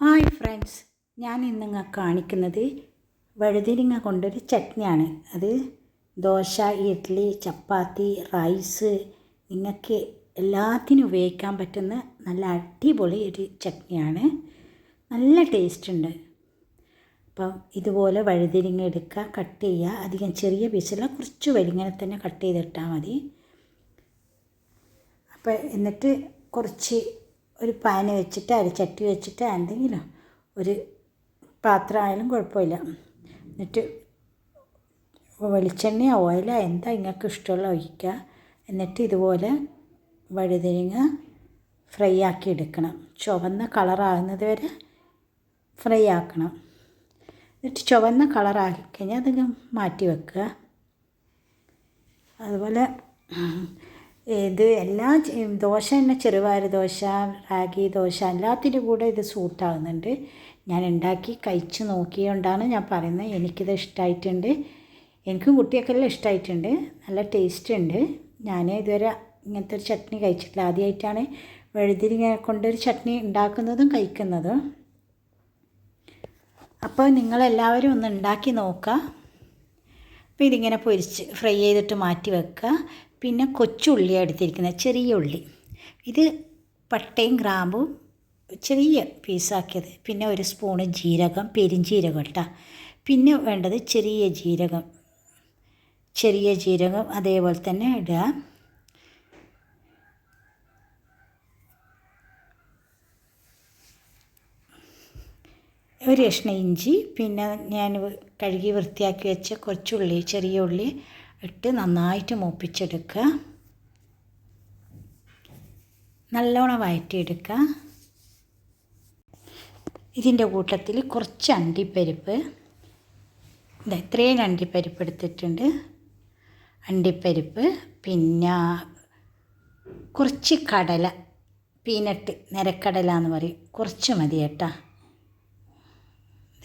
Hi friends ഞാൻ ഇന്ന് നിങ്ങൾക്ക് കാണിക്കുന്നത് വഴുതിരിങ്ങ കൊണ്ടൊരു ചട്നിയാണ്. അത് ദോശ ഇഡ്ഡലി ചപ്പാത്തി റൈസ് നിങ്ങൾക്ക് എല്ലാത്തിനും ഉപയോഗിക്കാൻ പറ്റുന്ന നല്ല അടിപൊളി ഒരു ചട്നിയാണ്. നല്ല ടേസ്റ്റ് ഉണ്ട്. അപ്പം ഇതുപോലെ വഴുതിരിങ്ങ എടുക്കുക കട്ട് ചെയ്യുക. അധികം ചെറിയ പീസല്ല കുറച്ച് വലിങ്ങനെ തന്നെ കട്ട് ചെയ്തിട്ടാൽ മതി. അപ്പോൾ എന്നിട്ട് കുറച്ച് ഒരു പാന് വെച്ചിട്ട് അരിച്ചട്ടി വെച്ചിട്ട് എന്തെങ്കിലും ഒരു പാത്രമായാലും കുഴപ്പമില്ല. എന്നിട്ട് വെളിച്ചെണ്ണയോ ഓയിലോ എന്താ നിങ്ങൾക്ക് ഇഷ്ടമുള്ള ഒഴിക്കുക. എന്നിട്ട് ഇതുപോലെ വഴുതിരിങ്ങ ഫ്രൈ ആക്കി എടുക്കണം. ചുവന്ന കളറാകുന്നത് വരെ ഫ്രൈ ആക്കണം. എന്നിട്ട് ചുവന്ന കളറാക്കി കഴിഞ്ഞാൽ അത് മാറ്റി വെക്കുക. അതുപോലെ ഇത് എല്ലാ ദോശ തന്നെ ചെറുപയർ ദോശ റാഗി ദോശ എല്ലാത്തിന്റെ കൂടെ ഇത് സൂട്ടാകുന്നുണ്ട് ഞാൻ ഉണ്ടാക്കി കഴിച്ച് നോക്കിയോണ്ടാണ് ഞാൻ പറയുന്നത്. എനിക്കിത് ഇഷ്ടമായിട്ടുണ്ട് എനിക്കും കുട്ടിയൊക്കെല്ലാം ഇഷ്ടമായിട്ടുണ്ട് നല്ല ടേസ്റ്റ് ഉണ്ട്. ഞാൻ ഇതുവരെ ഇങ്ങനത്തെ ഒരു ചട്നി കഴിച്ചിട്ടില്ല. ആദ്യമായിട്ടാണ് വെഴുതിരിങ്ങ കൊണ്ടൊരു ചട്നി ഉണ്ടാക്കുന്നതും കഴിക്കുന്നതും. അപ്പോൾ നിങ്ങളെല്ലാവരും ഒന്ന് ഉണ്ടാക്കി നോക്കുക. അപ്പോൾ ഇതിങ്ങനെ പൊരിച്ച് ഫ്രൈ ചെയ്തിട്ട് മാറ്റി വെക്കുക. പിന്നെ കൊച്ചുള്ളിയാണ് എടുത്തിരിക്കുന്നത് ചെറിയ ഉള്ളി. ഇത് പട്ടയും ഗ്രാമ്പും ചെറിയ പീസാക്കിയത് പിന്നെ ഒരു സ്പൂണ് ജീരകം പെരിഞ്ജീരകം കേട്ടോ പിന്നെ വേണ്ടത് ചെറിയ ജീരകം. ചെറിയ ജീരകം അതേപോലെ തന്നെ ഇടുക. ഒരു കഷ്ണം ഇഞ്ചി പിന്നെ ഞാൻ കഴുകി വൃത്തിയാക്കി വെച്ച കുറച്ചുള്ളി ചെറിയ ഉള്ളി ഇട്ട് നന്നായിട്ട് മൂപ്പിച്ചെടുക്കുക. നല്ലോണം വഴറ്റിയെടുക്കുക ഇതിന്റെ കൂട്ടത്തിൽ കുറച്ച് അണ്ടിപ്പരിപ്പ്. ഇതാ ഇത്രയും അണ്ടിപ്പരിപ്പ് എടുത്തിട്ടുണ്ട്. അണ്ടിപ്പരിപ്പ് പിന്നെ കുറച്ച് കടല പീനട്ട് നിരക്കടല എന്ന് പറയും. കുറച്ച് മതി കേട്ടോ.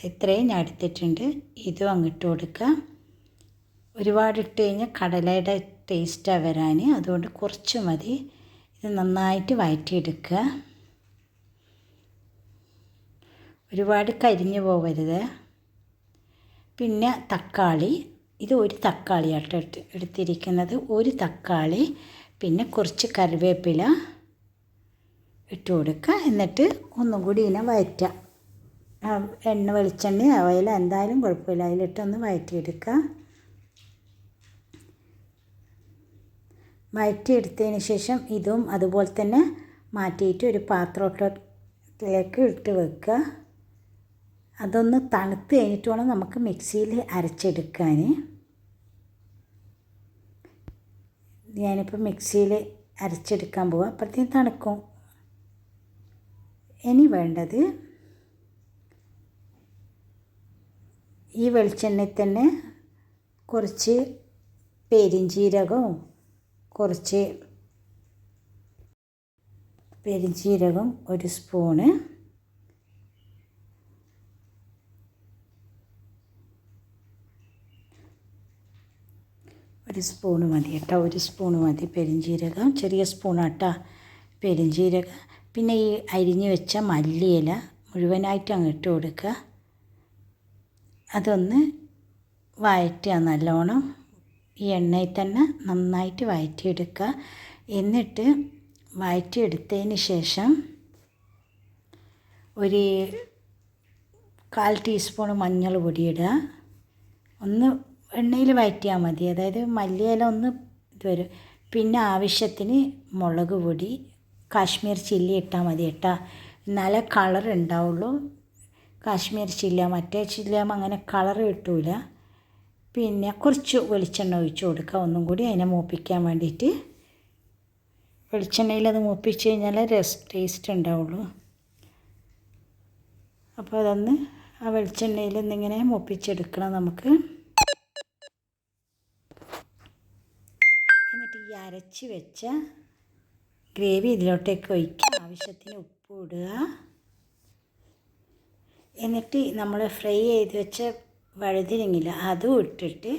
ഇത്രയും ഞാൻ എടുത്തിട്ടുണ്ട്. ഇതും അങ്ങിട്ട് കൊടുക്കുക. ഒരുപാട് ഇട്ട് കഴിഞ്ഞാൽ കടലയുടെ ടേസ്റ്റാണ് വരാൻ അതുകൊണ്ട് കുറച്ച് മതി. ഇത് നന്നായിട്ട് വഴറ്റിയെടുക്കുക ഒരുപാട് കരിഞ്ഞു പോകരുത്. പിന്നെ തക്കാളി. ഇത് ഒരു തക്കാളിയാട്ടോ എടുത്ത് എടുത്തിരിക്കുന്നത്. ഒരു തക്കാളി പിന്നെ കുറച്ച് കറിവേപ്പില ഇട്ട് കൊടുക്കുക. എന്നിട്ട് ഒന്നും കൂടി ഇതിനെ വഴറ്റുക എണ്ണ വെളിച്ചെണ്ണ ഓയിൽ എന്തായാലും കുഴപ്പമില്ല. അതിലിട്ടൊന്ന് വഴറ്റിയെടുക്കുക വഴറ്റിയെടുത്തതിന് ശേഷം ഇതും അതുപോലെ തന്നെ മാറ്റിയിട്ട് ഒരു പാത്രത്തിലേക്ക് ഇട്ട് വെക്കുക. അതൊന്ന് തണുത്ത് കഴിഞ്ഞിട്ട് വേണം നമുക്ക് മിക്സിയിൽ അരച്ചെടുക്കാൻ. ഞാനിപ്പോൾ മിക്സിയിൽ അരച്ചെടുക്കാൻ പോവാം. അപ്പോഴത്തേക്കും തണുക്കും. ഇനി വേണ്ടത് ഈ വെളിച്ചെണ്ണയിൽ തന്നെ കുറച്ച് പെരിഞ്ജീരകവും കുറച്ച് പെരിഞ്ജീരകം ഒരു സ്പൂണ്. ഒരു സ്പൂണ് മതി കേട്ടോ ഒരു സ്പൂണ് മതി പെരിഞ്ജീരകം ചെറിയ സ്പൂണാട്ടോ പെരിഞ്ജീരകം പിന്നെ ഈ അരിഞ്ഞു വെച്ച മല്ലിയില മുഴുവനായിട്ട് അങ്ങ് ഇട്ട് കൊടുക്കുക. അതൊന്ന് വഴറ്റുക നല്ലോണം. ഈ എണ്ണയിൽ തന്നെ നന്നായിട്ട് വഴറ്റിയെടുക്കുക എന്നിട്ട് വഴറ്റിയെടുത്തതിന് ശേഷം ഒരു കാൽ ടീസ്പൂൺ മഞ്ഞൾ പൊടിയിടുക. ഒന്ന് എണ്ണയിൽ വഴറ്റിയാൽ മതി. അതായത് മല്ലിയില ഒന്ന് ഇത് വരും. പിന്നെ ആവശ്യത്തിന് മുളക് പൊടി കാശ്മീർ ചില്ലി ഇട്ടാൽ മതി കേട്ടോ. എന്നാലേ കളർ ഉണ്ടാവുള്ളൂ. കാശ്മീർ ചില്ല മറ്റേ ചില്ലാകുമ്പോൾ അങ്ങനെ കളർ കിട്ടൂല. പിന്നെ കുറച്ച് വെളിച്ചെണ്ണ ഒഴിച്ച് കൊടുക്കുക. ഒന്നും കൂടി അതിനെ മൂപ്പിക്കാൻ വേണ്ടിയിട്ട്. വെളിച്ചെണ്ണയിൽ അത് മൂപ്പിച്ച് കഴിഞ്ഞാൽ രസ് ടേസ്റ്റ് ഉണ്ടാവുള്ളൂ. അപ്പോൾ അതൊന്ന് ആ വെളിച്ചെണ്ണയിൽ ഒന്നിങ്ങനെ മൂപ്പിച്ചെടുക്കണം നമുക്ക്. എന്നിട്ട് ഈ അരച്ച് വെച്ച ഗ്രേവി ഇതിലോട്ടേക്ക് ഒഴിക്കുക. ആവശ്യത്തിന് ഉപ്പ് ഇടുക. എന്നിട്ട് നമ്മൾ ഫ്രൈ ചെയ്ത് വെച്ച വഴുതിരിങ്ങില്ല അതും ഇട്ടിട്ട്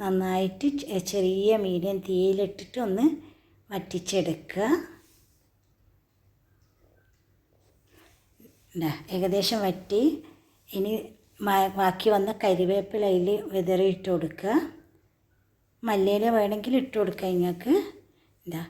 നന്നായിട്ട് ചെറിയ മീഡിയം തീയിലിട്ടിട്ട് ഒന്ന് വറ്റിച്ചെടുക്കുക. ഏകദേശം വറ്റി. ഇനി ബാക്കി വന്ന കരിവേപ്പില അതിൽ വിതറിയിട്ട് കൊടുക്കുക. മല്ലിയില വേണമെങ്കിൽ ഇട്ട് കൊടുക്കുക നിങ്ങൾക്ക് ഇതാ